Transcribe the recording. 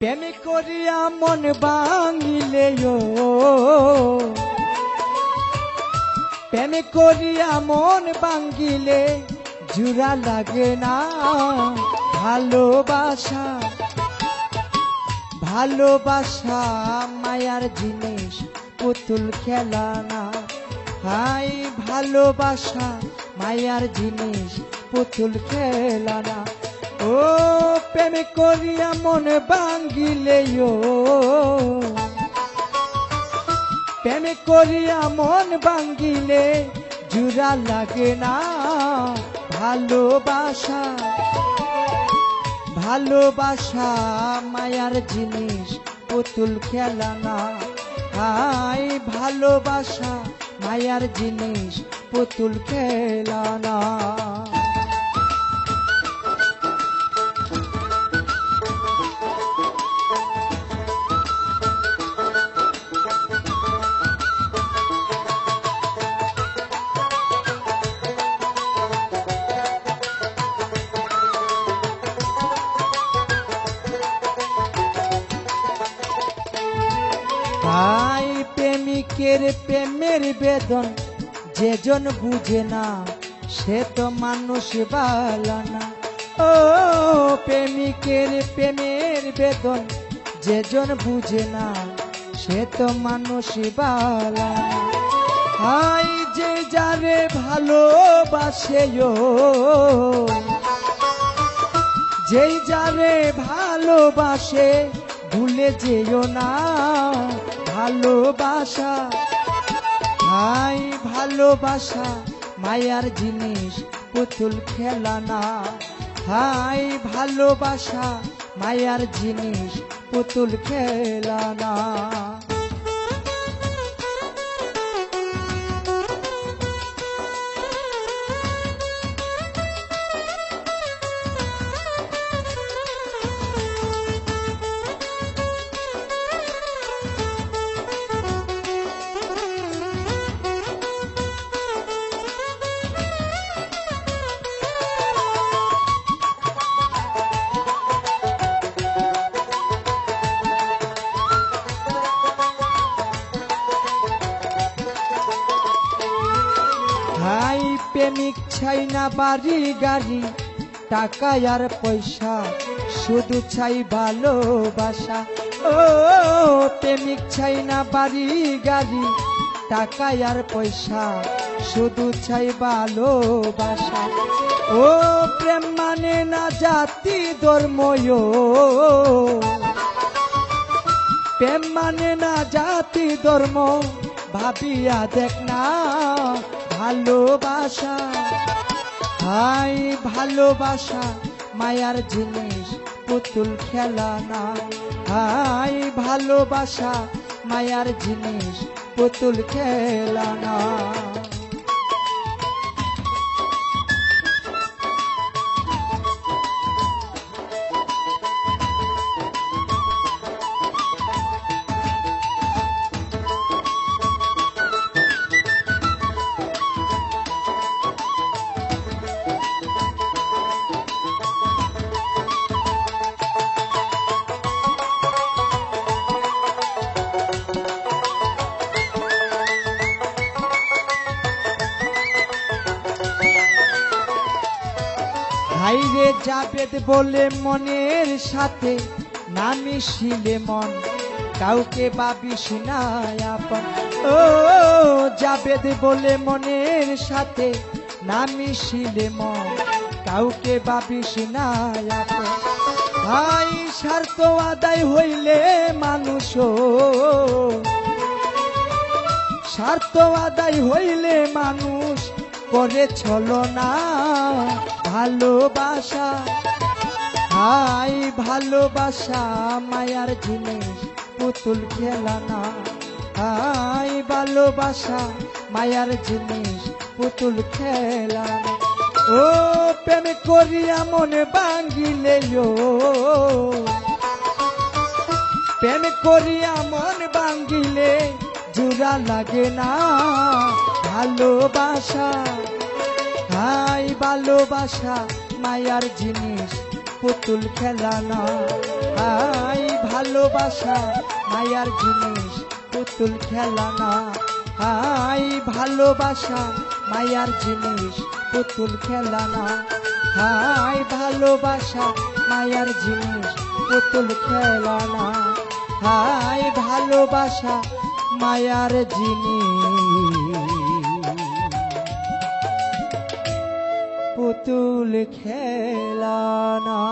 প্রেম করিয়া মন বাঙিলে প্রেম করিয়া মন বাঙ্গিলে জুড়া লাগে না। ভালোবাসা ভালোবাসা মায়ার জিনিস, পুতুল খেলা না হাই, ভালোবাসা মায়ার জিনিস, পুতুল খেলা না ও, প্রেম করিয়া মন বাঙ্গিলে প্রেম করিয়া মন বাঙ্গিলে জুড়া লাগে না ভালোবাসা। ভালোবাসা মায়ার জিনিস, পুতুল খেলা না হাই ভালোবাসা মায়ার জিনিস, পুতুল খেলা না তাই প্রেমিকের প্রেমের বেদন যেজন বুঝে না, সে তো মানুষ বালা না। ও প্রেমিকের প্রেমের বেদন যেজন বুঝে না, সে তো মানুষ বালা না। হাই যে যারে ভালোবাসে যেই যারে ভালোবাসে ভুলে যেও না ভালোবাসা। ভাই ভালোবাসা, মায়ার জিনিস, পুতুল খেলা না। হাই, ভালোবাসা, মায়ার জিনিস, পুতুল খেলা না। হাই প্রেমিক চাই না বাড়ি গাড়ি টাকা আর পয়সা, শুধু চাই ভালোবাসা ও, প্রেমিক চাই না বাড়ি গাড়ি টাকা আর পয়সা, শুধু চাই ভালোবাসা ও, প্রেম মানে না জাতি ধর্ম ও। প্রেম মানে না জাতি ধর্ম, ভাবিয়া দেখ না ভালোবাসা। হাই, ভালোবাসা, মায়ার জিনিস, পুতুল খেলা না। হাই, ভালোবাসা, মায়ার জিনিস, পুতুল খেলা না। হাইরে জাবেদ বলে মনের সাথে না মিশিলে মন। কাউকে ভাবিস না আপন। ও জাবেদ বলে মনের সাথে না মিশিলে মন। কাউকে ভাবিস না আপন। ভাই, স্বার্থ আদায় হইলে মানুষ স্বার্থ আদায় হইলে মানুষ করে চলো না। ভালোবাসা। হাই, ভালোবাসা মায়ার জিনিস, পুতুল খেলা না হাই, ভালোবাসা মায়ার জিনিস, পুতুল খেলা ও, প্রেম করিয়া মনে ও। প্রেম করিয়া মন বাঙ্গিলে জোড়া লাগে না। ভালোবাসা হাই ভালোবাসা, মায়ার জিনিস, পুতুল খেলা না হাই ভালোবাসা, মায়ার জিনিস, পুতুল খেলানা হাই ভালোবাসা, মায়ার জিনিস, পুতুল খেলানা হাই ভালোবাসা, মায়ার জিনিস, পুতুল খেলানা হাই ভালোবাসা, মায়ার জিনিস। পুতুল খেলানা